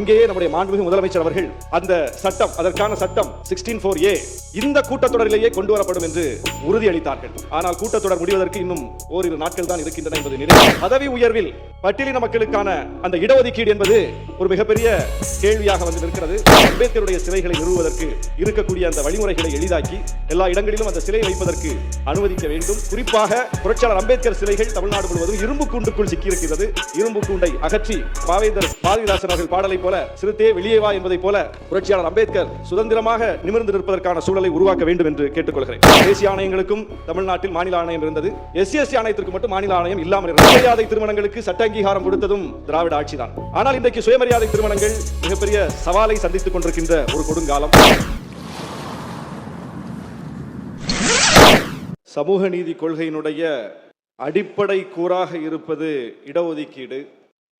இங்கேயே நம்முடைய மாண்புமிகு முதலமைச்சர் அவர்கள் அந்த சட்டம் அதற்கான சட்டம் சிக்ஸ்டீன் ஃபோர் ஏ இந்த கூட்டத்தொடரிலேயே கொண்டு வரப்படும் என்று உறுதியளித்தார்கள். ஆனால் கூட்டத்தொடர் முடிவதற்கு இன்னும் ஓரிரு நாட்கள் தான் இருக்கின்றன என்பது நினைவு. பதவி உயர்வில் பட்டியலின மக்களுக்கான அந்த இடஒதுக்கீடு என்பது ஒரு மிகப்பெரிய கேள்வியாக வந்து நிற்கிறது. அம்பேத்கருடைய சிலைகளை நிறுவுவதற்கு இருக்கக்கூடிய அந்த வழிமுறைகளை எளிதாக்கி எல்லா இடங்களிலும் அந்த சிலை வைப்பதற்கு அனுமதிக்க வேண்டும். குறிப்பாக புரட்சியாளர் அம்பேத்கர் சிலைகள் தமிழ்நாடு முழுவதும் இரும்பு கூண்டுக்குள் சிக்கியிருக்கிறது இரும்பு கூண்டை அகற்றி பாவேந்தர் பாரதிதாசன் அவர்கள் பாடலை போல சிறுத்தையே வெளியே வா என்பதை போல புரட்சியாளர் அம்பேத்கர் சுதந்திரமாக நிமிர்ந்து நிற்பதற்கான சூழலை உருவாக்க வேண்டும் என்று கேட்டுக்கொள்கிறேன். தேசிய ஆணையங்களுக்கும் தமிழ்நாட்டில் மாநில ஆணையம் இருந்தது. எஸ்சி ஆணையத்திற்கு மட்டும் மாநில ஆணையம் இல்லாமல் இருந்தது. சுயமரியாதை திருமணங்களுக்கு சட்ட அங்கீகாரம் கொடுத்ததும் திராவிட ஆட்சிதான். ஆனால் இன்றைக்கு சுயமரியாதை திருமணங்கள் மிகப்பெரிய சவாலை சந்தித்துக் கொண்டிருக்கின்ற ஒரு கொடுங்காலம். சமூக நீதி கொள்கையினுடைய அடிப்படை கூறாக இருப்பது இடஒதுக்கீடு.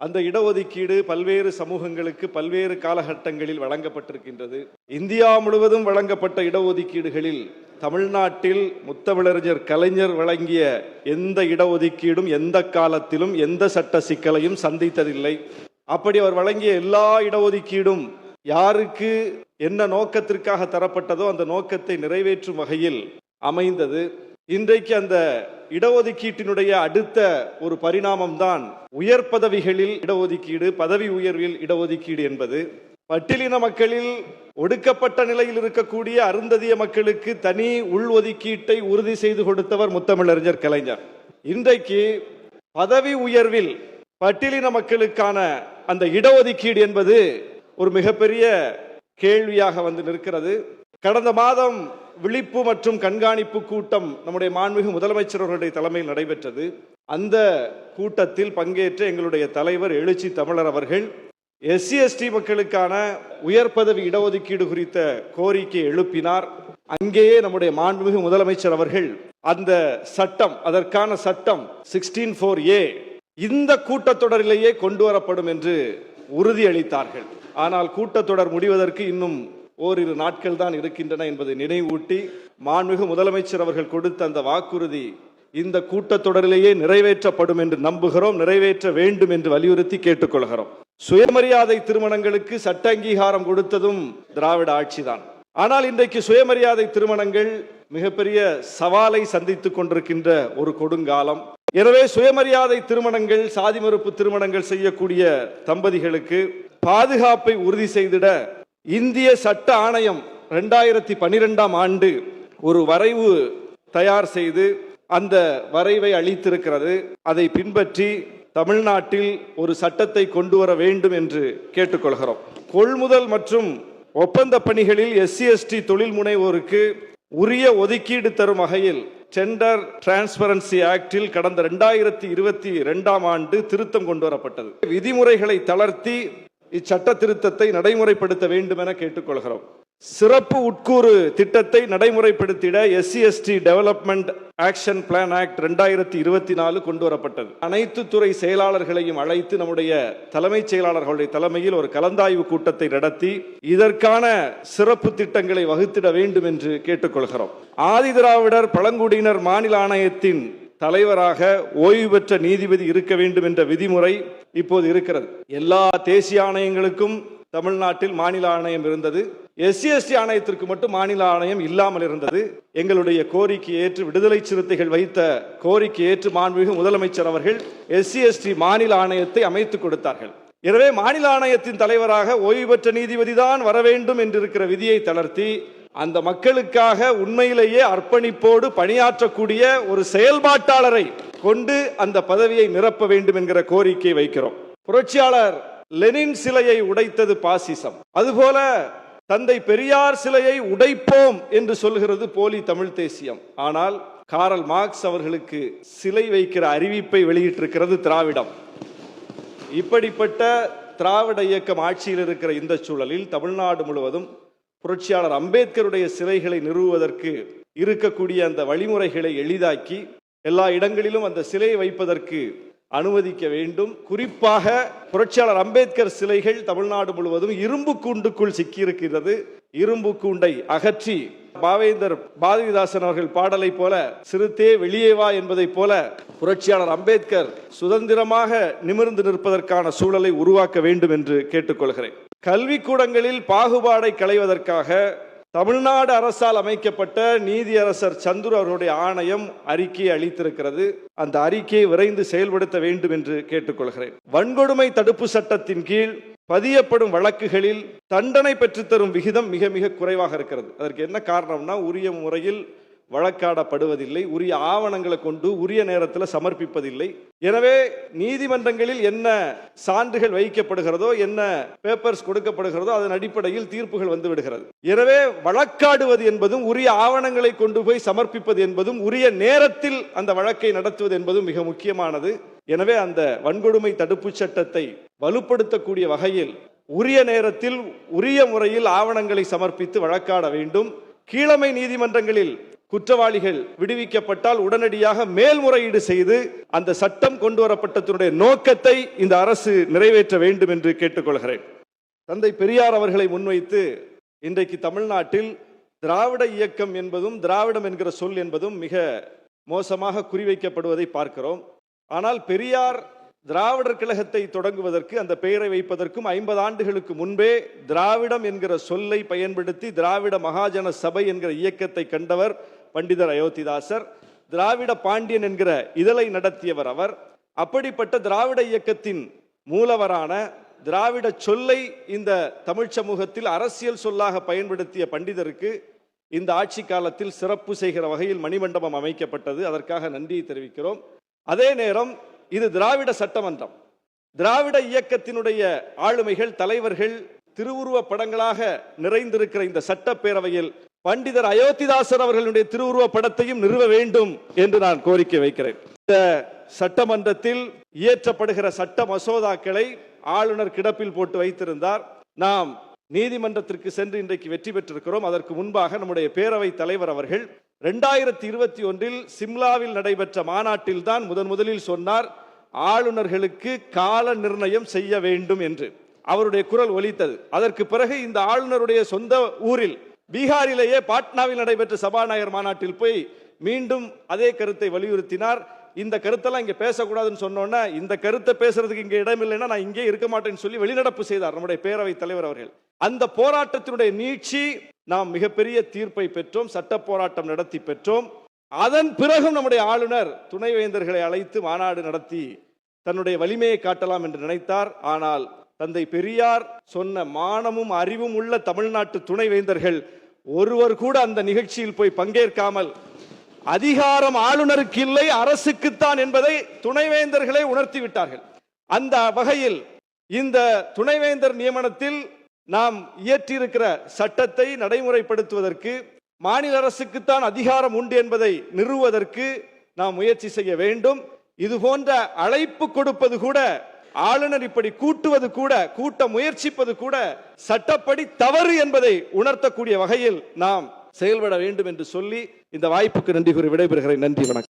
அந்த இடஒதுக்கீடு பல்வேறு சமூகங்களுக்கு பல்வேறு காலகட்டங்களில் வழங்கப்பட்டிருக்கின்றது. இந்தியா முழுவதும் வழங்கப்பட்ட இடஒதுக்கீடுகளில் தமிழ்நாட்டில் முத்தமிழறிஞர் கலைஞர் வழங்கிய எந்த இடஒதுக்கீடும் எந்த காலத்திலும் எந்த சட்ட சிக்கலையும் சந்தித்ததில்லை. அப்படி அவர் வழங்கிய எல்லா இடஒதுக்கீடும் யாருக்கு என்ன நோக்கத்திற்காக தரப்பட்டதோ அந்த நோக்கத்தை நிறைவேற்றும் வகையில் அமைந்தது. இன்றைக்கு அந்த இடஒதுக்கீட்டினுடைய அடுத்த ஒரு பரிணாமம் தான் உயர் பதவிகளில் இடஒதுக்கீடு பதவி உயர்வில் இடஒதுக்கீடு என்பது. பட்டியலின மக்களில் ஒடுக்கப்பட்ட நிலையில் இருக்கக்கூடிய அருந்ததிய மக்களுக்கு தனி உள்ஒதுக்கீட்டை உறுதி செய்து கொடுத்தவர் முத்தமிழறிஞர் கலைஞர். இன்றைக்கு பதவி உயர்வில் பட்டியலின மக்களுக்கான அந்த இடஒதுக்கீடு என்பது ஒரு மிகப்பெரிய கேள்வியாக வந்து நிற்கிறது. கடந்த மாதம் விழிப்பு மற்றும் கண்காணிப்பு கூட்டம் நம்முடைய மாண்புமிகு முதலமைச்சர் அவர்களுடைய தலைமையில் நடைபெற்றது. அந்த கூட்டத்தில் பங்கேற்ற எங்களுடைய தலைவர் எழுச்சி தமிழர் அவர்கள் எஸ்சி எஸ்டி மக்களுக்கான உயர் பதவி இடஒதுக்கீடு குறித்த கோரிக்கை எழுப்பினார். அங்கேயே நம்முடைய மாண்புமிகு முதலமைச்சர் அவர்கள் அந்த சட்டம் அதற்கான சட்டம் சிக்ஸ்டீன் ஃபோர் ஏ இந்த கூட்டத்தொடரிலேயே கொண்டு வரப்படும் என்று உறுதியளித்தார்கள். ஆனால் கூட்டத்தொடர் முடிவதற்கு இன்னும் ஓரிரு நாட்கள் தான் இருக்கின்றன என்பதை நினைவூட்டி மாண்புமிகு முதலமைச்சர் அவர்கள் கொடுத்த அந்த வாக்குறுதி இந்த கூட்டத்தொடரிலேயே நிறைவேற்றப்படும் என்று நம்புகிறோம் நிறைவேற்ற வேண்டும் என்று வலியுறுத்தி கேட்டுக்கொள்கிறோம். சுயமரியாதை திருமணங்களுக்கு சட்ட அங்கீகாரம் கொடுத்ததும் திராவிட ஆட்சிதான். ஆனால் இன்றைக்கு சுயமரியாதை திருமணங்கள் மிகப்பெரிய சவாலை சந்தித்துக் கொண்டிருக்கின்ற ஒரு கொடுங்காலம். எனவே சுயமரியாதை திருமணங்கள் சாதி மறுப்பு திருமணங்கள் செய்யக்கூடிய தம்பதிகளுக்கு பாதுகாப்பை உறுதி செய்திட இந்திய சட்ட ஆணையம் ரெண்டாயிரத்தி பன்னிரெண்டாம் ஆண்டு ஒரு வரைவு தயார் செய்து அந்த வரைவை அளித்திருக்கிறது. அதை பின்பற்றி தமிழ்நாட்டில் ஒரு சட்டத்தை கொண்டு வர வேண்டும் என்று கேட்டுக்கொள்கிறோம். கொள்முதல் மற்றும் ஒப்பந்த பணிகளில் எஸ்சி எஸ்டி தொழில் முனைவோருக்கு உரிய ஒதுக்கீடு தரும் வகையில் டெண்டர் டிரான்ஸ்பரன்சி ஆக்டில் கடந்த ரெண்டாயிரத்தி இருபத்தி ரெண்டாம் ஆண்டு திருத்தம் கொண்டு வரப்பட்டது. விதிமுறைகளை தளர்த்தி இச்சட்ட திருத்தத்தை நடைமுறைப்படுத்த வேண்டும் என கேட்டுக்கொள்கிறோம். சிறப்பு உட்கூறு திட்டத்தை நடைமுறைப்படுத்திட SC ST development action plan act ரெண்டாயிரத்தி இருபத்தி நாலு கொண்டு வரப்பட்டது அனைத்து துறை செயலாளர்களையும் அழைத்து நம்முடைய தலைமைச் செயலாளர்களுடைய தலைமையில் ஒரு கலந்தாய்வு கூட்டத்தை நடத்தி இதற்கான சிறப்பு திட்டங்களை வகுத்திட வேண்டும் என்று கேட்டுக்கொள்கிறோம் ஆதிதிராவிடர் பழங்குடியினர் மாநில ஆணையத்தின் தலைவராக ஓய்வு பெற்ற நீதிபதி இருக்க வேண்டும் என்ற விதிமுறை இப்போது இருக்கிறது. எல்லா தேசிய ஆணையங்களுக்கும் தமிழ்நாட்டில் மாநில ஆணையம் இருந்தது. எஸ்சி எஸ்டி ஆணையத்திற்கு மட்டும் மாநில ஆணையம் இல்லாமல் இருந்தது. எங்களுடைய கோரிக்கை ஏற்று விடுதலை சிறுத்தைகள் வைத்த கோரிக்கை ஏற்று மாண்புமிகு முதலமைச்சர் அவர்கள் எஸ்சி எஸ்டி மாநில ஆணையத்தை அமைத்துக் கொடுத்தார்கள். எனவே மாநில ஆணையத்தின் தலைவராக ஓய்வு பெற்ற நீதிபதி தான் வர வேண்டும் என்றிருக்கிற விதியை தளர்த்தி அந்த மக்களுக்காக உண்மையிலேயே அர்ப்பணிப்போடு பணியாற்றக்கூடிய ஒரு செயல்பாட்டாளரை கொண்டு அந்த பதவியை நிரப்ப வேண்டும் என்கிற கோரிக்கை வைக்கிறோம். புரட்சியாளர் லெனின் சிலையை உடைத்தது பாசிசம். அதுபோல தந்தை பெரியார் சிலையை உடைப்போம் என்று சொல்கிறது போலி தமிழ் தேசியம். ஆனால் காரல் மார்க்ஸ் அவர்களுக்கு சிலை வைக்கிற அறிவிப்பை வெளியிட்டிருக்கிறது திராவிடம். இப்படிப்பட்ட திராவிட இயக்கம் ஆட்சியில் இருக்கிற இந்த சூழலில் தமிழ்நாடு முழுவதும் புரட்சியாளர் அம்பேத்கருடைய சிலைகளை நிறுவுவதற்கு இருக்கக்கூடிய அந்த வழிமுறைகளை எளிதாக்கி எல்லா இடங்களிலும் அந்த சிலையை வைப்பதற்கு அனுமதிக்க வேண்டும். குறிப்பாக புரட்சியாளர் அம்பேத்கர் சிலைகள் தமிழ்நாடு முழுவதும் இரும்பு கூண்டுக்குள் சிக்கியிருக்கிறது இரும்பு கூண்டை அகற்றி பாவேந்தர் பாரதிதாசன் அவர்கள் பாடலை போல சிறுத்தே வெளியே வா என்பதைப் போல புரட்சியாளர் அம்பேத்கர் சுதந்திரமாக நிமிர்ந்து நிற்பதற்கான சூழலை உருவாக்க வேண்டும் என்று கேட்டுக்கொள்கிறேன். கல்விக்கூடங்களில் பாகுபாடை களைவதற்காக தமிழ்நாடு அரசால் அமைக்கப்பட்ட நீதியரசர் சந்துரு அவர்களுடைய ஆணையம் அறிக்கையை அளித்திருக்கிறது. அந்த அறிக்கையை விரைந்து செயல்படுத்த வேண்டும் என்று கேட்டுக்கொள்கிறேன். வன்கொடுமை தடுப்பு சட்டத்தின் கீழ் பதியப்படும் வழக்குகளில் தண்டனை பெற்றுத்தரும் விகிதம் மிக மிக குறைவாக இருக்கிறது. அதற்கு என்ன காரணம்னா உரிய முறையில் வழக்காடப்படுவதில்லை உரிய ஆவணங்களை கொண்டு உரிய நேரத்தில் சமர்ப்பிப்பதில்லை. எனவே நீதிமன்றங்களில் என்ன சான்றுகள் வைக்கப்படுகிறதோ என்ன பேப்பர்ஸ் கொடுக்கப்படுகிறதோ அதன் அடிப்படையில் தீர்ப்புகள் வந்து விடுகிறது. எனவே வழக்காடுவது என்பதும் உரிய ஆவணங்களை கொண்டு போய் சமர்ப்பிப்பது என்பதும் உரிய நேரத்தில் அந்த வழக்கை நடத்துவது என்பதும் மிக முக்கியமானது. எனவே அந்த வன்கொடுமை தடுப்புச் சட்டத்தை வலுப்படுத்தக்கூடிய வகையில் உரிய நேரத்தில் உரிய முறையில் ஆவணங்களை சமர்ப்பித்து வழக்காட வேண்டும். கீழமை நீதிமன்றங்களில் குற்றவாளிகள் விடுவிக்கப்பட்டால் உடனடியாக மேல்முறையீடு செய்து அந்த சட்டம் கொண்டு வரப்பட்டதனுடைய நோக்கத்தை இந்த அரசு நிறைவேற்ற வேண்டும் என்று கேட்டுக்கொள்கிறேன். தந்தை பெரியார் அவர்களை முன்வைத்து இன்றைக்கு தமிழ்நாட்டில் திராவிட இயக்கம் என்பதும் திராவிடம் என்கிற சொல் என்பதும் மிக மோசமாக குறிவைக்கப்படுவதை பார்க்கிறோம். ஆனால் பெரியார் திராவிடர் கழகத்தை தொடங்குவதற்கு அந்த பெயரை வைப்பதற்கும் ஐம்பது ஆண்டுகளுக்கு முன்பே திராவிடம் என்கிற சொல்லை பயன்படுத்தி திராவிட மகாஜன சபை என்கிற இயக்கத்தை கண்டவர் பண்டிதர் அயோத்திதாசர் திராவிட பாண்டியன் என்கிற இதழை நடத்தியவர் அவர். அப்படிப்பட்ட திராவிட இயக்கத்தின் மூலவரான திராவிட சொல்லை இந்த தமிழ் சமூகத்தில் அரசியல் சொல்லாக பயன்படுத்திய பண்டிதருக்கு இந்த ஆட்சி காலத்தில் சிறப்பு செய்கிற வகையில் மணிமண்டபம் அமைக்கப்பட்டது. அதற்காக நன்றியை தெரிவிக்கிறோம். அதே நேரம் இது திராவிட சட்டமன்றம். திராவிட இயக்கத்தினுடைய ஆளுமைகள் தலைவர்கள் திருவுருவ படங்களாக நிறைந்திருக்கிற இந்த சட்டப்பேரவையில் பண்டிதர் அயோத்திதாசர் அவர்களுடைய திருவுருவ படத்தையும் நிறுவ வேண்டும் என்று நான் கோரிக்கை வைக்கிறேன். இந்த சட்டமன்றத்தில் இயற்றப்படுகிற சட்ட மசோதாக்களை ஆளுநர் கிடப்பில் போட்டு வைத்திருந்தார். நாம் நீதிமன்றத்திற்கு சென்று இன்றைக்கு வெற்றி பெற்றிருக்கிறோம். அதற்கு முன்பாக நம்முடைய பேரவை தலைவர் அவர்கள் ரெண்டாயிரத்தி இருபத்தி ஒன்றில் சிம்லாவில் நடைபெற்ற மாநாட்டில் தான் முதன் முதலில் சொன்னார் ஆளுநர்களுக்கு கால நிர்ணயம் செய்ய வேண்டும் என்று. அவருடைய குரல் ஒலித்தது. அதற்கு பிறகு இந்த ஆளுநருடைய சொந்த ஊரில் பீகாரிலேயே பாட்னாவில் நடைபெற்ற சபாநாயகர் மாநாட்டில் போய் மீண்டும் அதே கருத்தை வலியுறுத்தினார். இந்த கருத்தெல்லாம் இங்கே பேசக்கூடாதுன்னு சொன்னோன்னா இந்த கருத்தை பேசுறதுக்கு இங்கே இடம் இல்லைன்னா நான் இங்கே இருக்க மாட்டேன்னு சொல்லி வெளிநடப்பு செய்தார் நம்முடைய பேரவைத் தலைவர் அவர்கள். அந்த போராட்டத்தினுடைய நீட்சி நாம் மிகப்பெரிய தீர்ப்பை பெற்றோம் சட்ட போராட்டம் நடத்தி பெற்றோம். அதன் பிறகும் நம்முடைய ஆளுநர் துணைவேந்தர்களை அழைத்து மாநாடு நடத்தி தன்னுடைய வலிமையை காட்டலாம் என்று நினைத்தார். ஆனால் தந்தை பெரியார் சொன்ன மானமும் அறிவும் உள்ள தமிழ்நாட்டு துணைவேந்தர்கள் ஒருவர் கூட அந்த நிகழ்ச்சியில் போய் பங்கேற்காமல் அதிகாரம் ஆளுநருக்கு இல்லை அரசுக்குத்தான் என்பதை துணைவேந்தர்களே உணர்த்தி விட்டார்கள் அந்த வகையில் இந்த துணைவேந்தர் நியமனத்தில் நாம் இயற்றியிருக்கிற சட்டத்தை நடைமுறைப்படுத்துவதற்கு மாநில அரசுக்குத்தான் அதிகாரம் உண்டு என்பதை நிறுவுவதற்கு நாம் முயற்சி செய்ய வேண்டும். இது போன்ற அழைப்பு கொடுப்பது கூட ஆளுநர் இப்படி கூட்டுவது கூட கூட்ட முயற்சிப்பது கூட சட்டப்படி தவறு என்பதை உணர்த்தக்கூடிய வகையில் நாம் செயல்பட வேண்டும் என்று சொல்லி இந்த வாய்ப்புக்கு நன்றி கூறி விடைபெறுகிறேன். நன்றி வணக்கம்.